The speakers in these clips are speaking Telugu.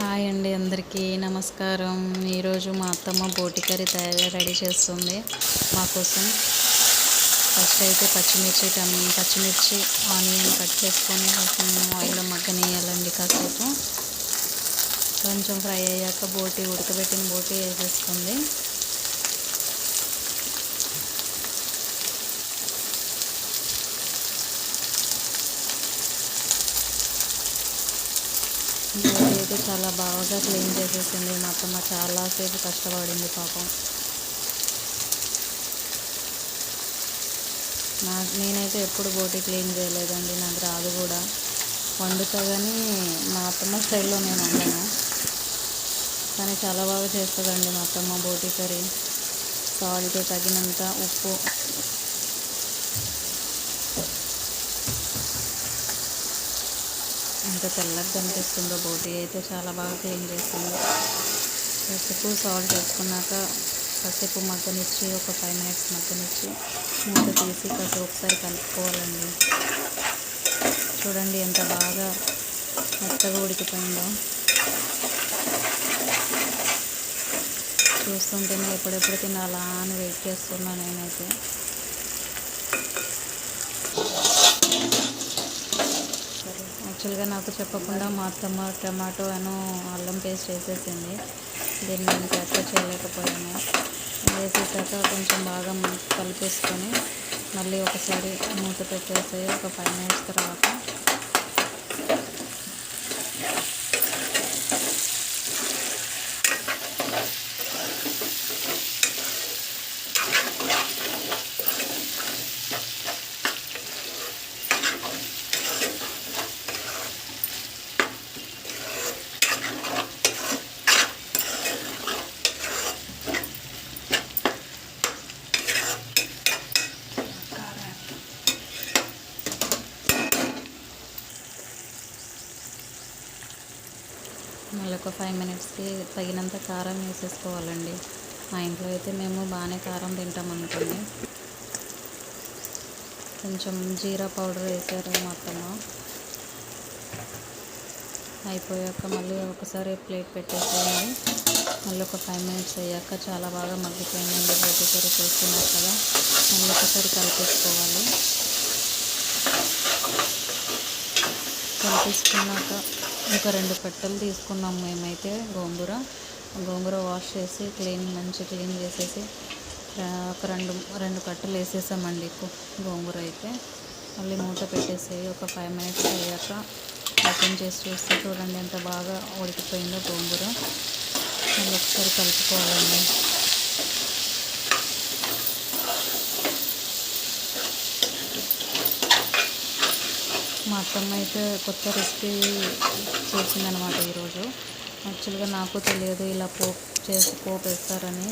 హాయ్ అండి అందరికీ నమస్కారం. ఈరోజు మా అత్తమ్మ బోటి కర్రీ తయారు రెడీ చేస్తుంది మా కోసం. ఫస్ట్ అయితే పచ్చిమిర్చి టమ్ పచ్చిమిర్చి ఆనియన్ కట్ చేసుకొని కొంచెం ఆయిల్లో మగ్గనియాలండి కాసేపు. కొంచెం ఫ్రై అయ్యాక బోటి ఉడకబెట్టిన బోటి వేసేస్తుంది బోటి అయితే చాలా బాగా క్లీన్ చేసేసింది. మా అత్తమ్మ చాలాసేపు కష్టపడింది పాపం. నా నేనైతే ఎప్పుడు బోటి క్లీన్ చేయలేదండి. నాకు రాదు కూడా. వండుతా కానీ మా అత్తమ్మ స్టైల్లో నేను వండాను. కానీ చాలా బాగా చేస్తుందండి మా అత్తమ్మ బోటి కర్రీ. సాల్ట్ తగినంత ఉప్పు ఎంత తెల్లగా కనిపిస్తుందో బోటి అయితే చాలా బాగా క్లీన్ చేసింది పసుపు సాల్ట్ వేసుకున్నాక కాసేపు మగ్గనిచ్చి ఒక ఫైవ్ మినిట్స్ మగ్గనిచ్చి మూత తీసి కాసేపు ఒకసారి కలుపుకోవాలండి. చూడండి ఎంత బాగా మెత్తగా ఉడికిపోయిందో. చూస్తుంటేనే ఎప్పుడెప్పుడు తినాలా అని వెయిట్ చేస్తున్నా నేనైతే సరే యాక్చువల్గా నాకు చెప్పకుండా మా అత్తమ్మ టమాటో అను అల్లం పేస్ట్ వేసేసింది. దీన్ని నేను క్యాప్చర్ చేయలేకపోయాను. వేసేసాక కొంచెం బాగా కలిపేసుకొని మళ్ళీ ఒకసారి మూత పెట్టేసి ఒక ఫైవ్ మినిట్స్ తర్వాత మళ్ళీ ఒక ఫైవ్ మినిట్స్కి తగినంత కారం వేసేసుకోవాలండి. మా ఇంట్లో అయితే మేము బాగానే కారం తింటాం అనుకోండి. కొంచెం జీరా పౌడర్ వేసారు మొత్తం అయిపోయాక మళ్ళీ ఒకసారి ప్లేట్ పెట్టేసేయండి. మళ్ళీ ఒక ఫైవ్ మినిట్స్ అయ్యాక చాలా బాగా మగ్గిపోయిందండి రోటీ కర్రీ చూస్తున్నారు కదా. మళ్ళీ ఒకసారి కలిపేసుకోవాలి. కలిపేసుకున్నాక ఒక రెండు కట్టలు తీసుకున్నాం మేమైతే గోంగూర. గోంగూర వాష్ చేసి క్లీన్ మంచి క్లీన్ చేసేసి ఒక రెండు రెండు కట్టలు వేసేసామండి గోంగూర అయితే. మళ్ళీ మూత పెట్టేసి ఒక ఫైవ్ మినిట్స్ అయ్యాక ఓపెన్ చేసి చూస్తే చూడండి ఎంత బాగా ఉడికిపోయిందో గోంగూర. మళ్ళీ ఒకసారి కలుపుకోవాలండి. మా అత్తమ్మ అయితే కొత్త రెసిపీ చేసిందనమాట ఈరోజు. యాక్చువల్గా నాకు తెలియదు ఇలా పోపు చేసి పోపు వేస్తారని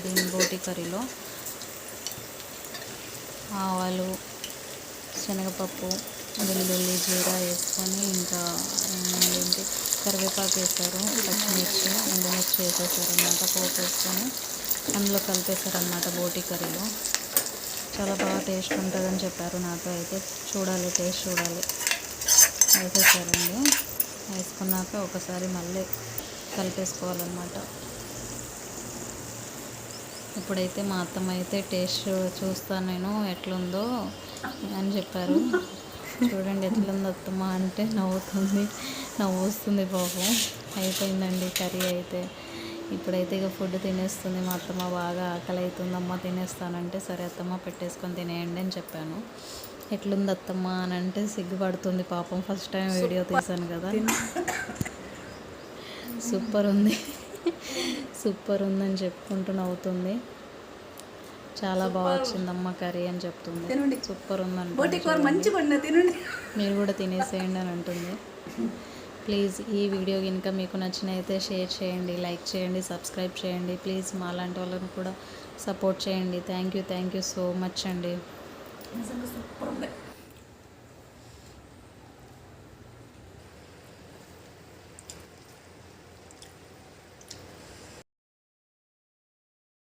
దీని బోటి కర్రీలో. ఆవాలు శనగపప్పు వెల్లుల్లి జీరా వేసుకొని ఇంకా ఏంటి కరివేపాకు వేస్తారు పచ్చిమిర్చి ఎండుమిర్చి వేసేసారు అనమాట పోపు వేసుకొని అందులో కలిపేశారనమాట బోటి కర్రీలో. చాలా బాగా టేస్ట్ ఉంటుందని చెప్పారు నాతో అయితే. చూడాలి టేస్ట్ చూడాలి. వేసేసారండి వేసుకున్నాక ఒకసారి మళ్ళీ కలిపేసుకోవాలన్నమాట. ఇప్పుడైతే మా అత్తమ్మ అయితే టేస్ట్ చూస్తాను నేను ఎట్లుందో అని చెప్పారు. చూడండి ఎట్లుంది అత్తమ్మ అంటే నవ్వుతుంది. నవ్వు వస్తుంది పాపం. అయిపోయిందండి కర్రీ అయితే. ఇప్పుడైతే ఇక ఫుడ్ తినేస్తుంది. మా అత్తమ్మ బాగా ఆకలి అవుతుందమ్మ తినేస్తానంటే సరే అత్తమ్మ పెట్టేసుకొని తినేయండి అని చెప్పాను. ఎట్లుంది అత్తమ్మ అని అంటే సిగ్గుపడుతుంది పాపం. ఫస్ట్ టైం వీడియో తీశాను కదా. సూపర్ ఉంది. సూపర్ ఉందని చెప్పుకుంటూ నవ్వుతుంది. చాలా బాగా వచ్చిందమ్మ కర్రీ అని చెప్తుంది. సూపర్ ఉందంట. తినండి. మీరు కూడా తినేసేయండి అని అంటుంది. ప్లీజ్ ఈ వీడియో కనుక మీకు నచ్చినైతే షేర్ చేయండి లైక్ చేయండి సబ్స్క్రైబ్ చేయండి. ప్లీజ్ మా లాంటి వాళ్ళని కూడా సపోర్ట్ చేయండి. Thank you thank you so much అండి. సూపర్ ఉంది.